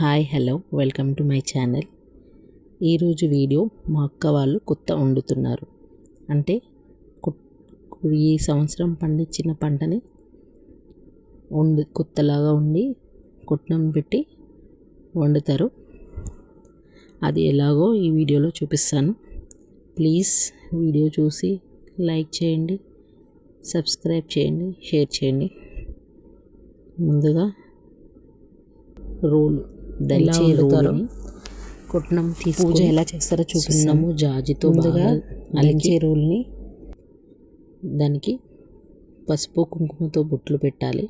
Hi hello welcome to my channel. ఈరోజు video మా అక్క వాళ్ళు కొత్త వండుతున్నారు. అంటే కు- ఈ సంవత్సరం పండించిన పంటని వండు కొత్తలాగా ఉండి కుట్నం పెట్టి వండుతారు. అది ఎలాగో ఈ వీడియోలో చూపిస్తాను. ప్లీజ్ వీడియో చూసి లైక్ చేయండి సబ్స్క్రైబ్ చేయండి షేర్ చేయండి. ముందుగా రోలు దంచే వండుతారో? రోలుని కొట్నం పూజ ఎలా చేస్తారో చూపిస్తాము సున్నము జాజితో ముందుగా అలికే రోల్ని దానికి పసుపు కుంకుమతో బొట్లు పెట్టాలి.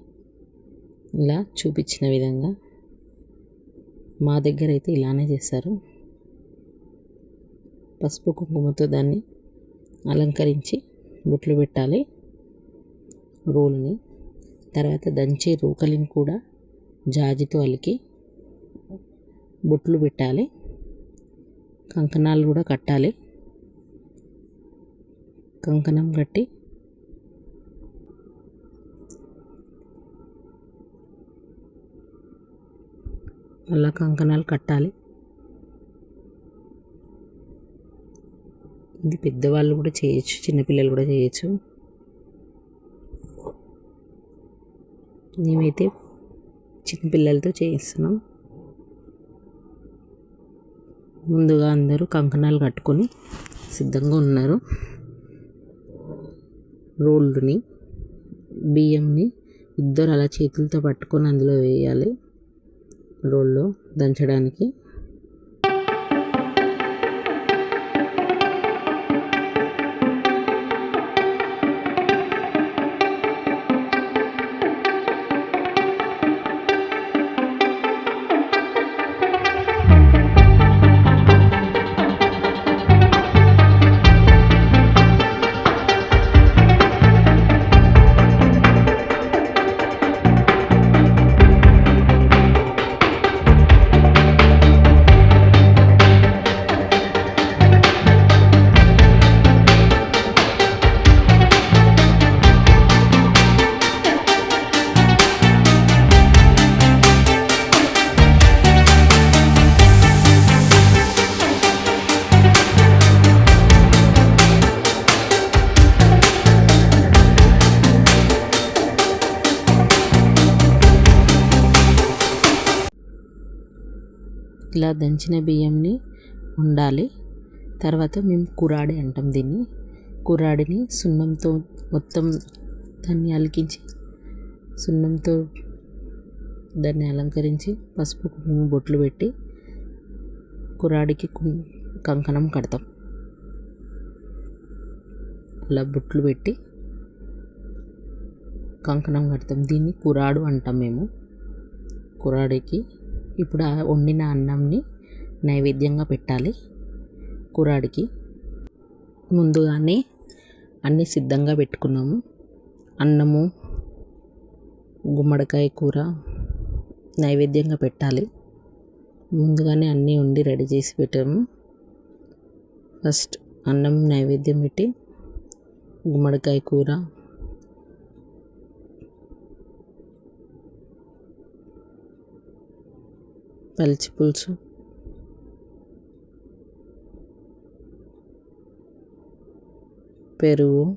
ఇలా చూపించిన విధంగా మా దగ్గర అయితే ఇలానే చేస్తారు. పసుపు కుంకుమతో దాన్ని అలంకరించి బొట్లు పెట్టాలి. రోల్ని తర్వాత దంచే రోకలిని కూడా జాజితో అలికి బొట్లు పెట్టాలి. కంకణాలు కూడా కట్టాలి. కంకణం కట్టి అలా కంకణాలు కట్టాలి. ఇది పెద్దవాళ్ళు కూడా చేయొచ్చు చిన్నపిల్లలు కూడా చేయొచ్చు. మేమైతే చిన్నపిల్లలతో చేయిస్తున్నాం. ముందుగా అందరూ కంకణాలు కట్టుకొని సిద్ధంగా ఉన్నారు. రోళ్ళుని బియ్యంని ఇద్దరు అలా చేతులతో పట్టుకొని అందులో వేయాలి రోల్లో దంచడానికి. ఇలా దంచిన బియ్యంని ఉండాలి. తర్వాత మేము కురాడి అంటాం దీన్ని. కురాడిని సున్నంతో మొత్తం దాన్ని అలికించి సున్నంతో దాన్ని అలంకరించి పసుపు కుంకుమ బొట్లు పెట్టి కురాడికి కుం- కంకణం కడతాం. అలా బొట్లు పెట్టి కంకణం కడతాం. దీన్ని కురాడు అంటాం మేము. కురాడికి ఇప్పుడు ఆ వండిన అన్నంని నైవేద్యంగా పెట్టాలి కురాడికి. ముందుగానే అన్నీ సిద్ధంగా పెట్టుకున్నాము. అన్నము గుమ్మడికాయ కూర నైవేద్యంగా పెట్టాలి. ముందుగానే అన్నీ వండి రెడీ చేసి పెట్టాము. ఫస్ట్ అన్నం నైవేద్యం పెట్టి గుమ్మడికాయ కూర పల్చి పులుసు. పెరుగు.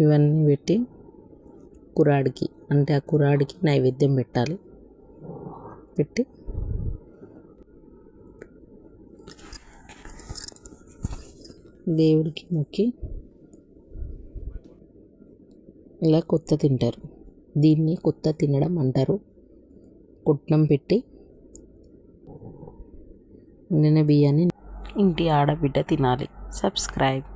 ఇవన్నీ పెట్టి కురాడికి అంటే ఆ కురాడికి నైవేద్యం పెట్టాలి. పెట్టి దేవుడికి మొక్కి ఇలా కొత్త తింటారు. దీన్ని కొత్త తినడం అంటారు. కుట్నం పెట్టి నిన్న బియ్యాన్ని ఇంటి ఆడబిడ్డ తినాలి. సబ్స్క్రైబ్.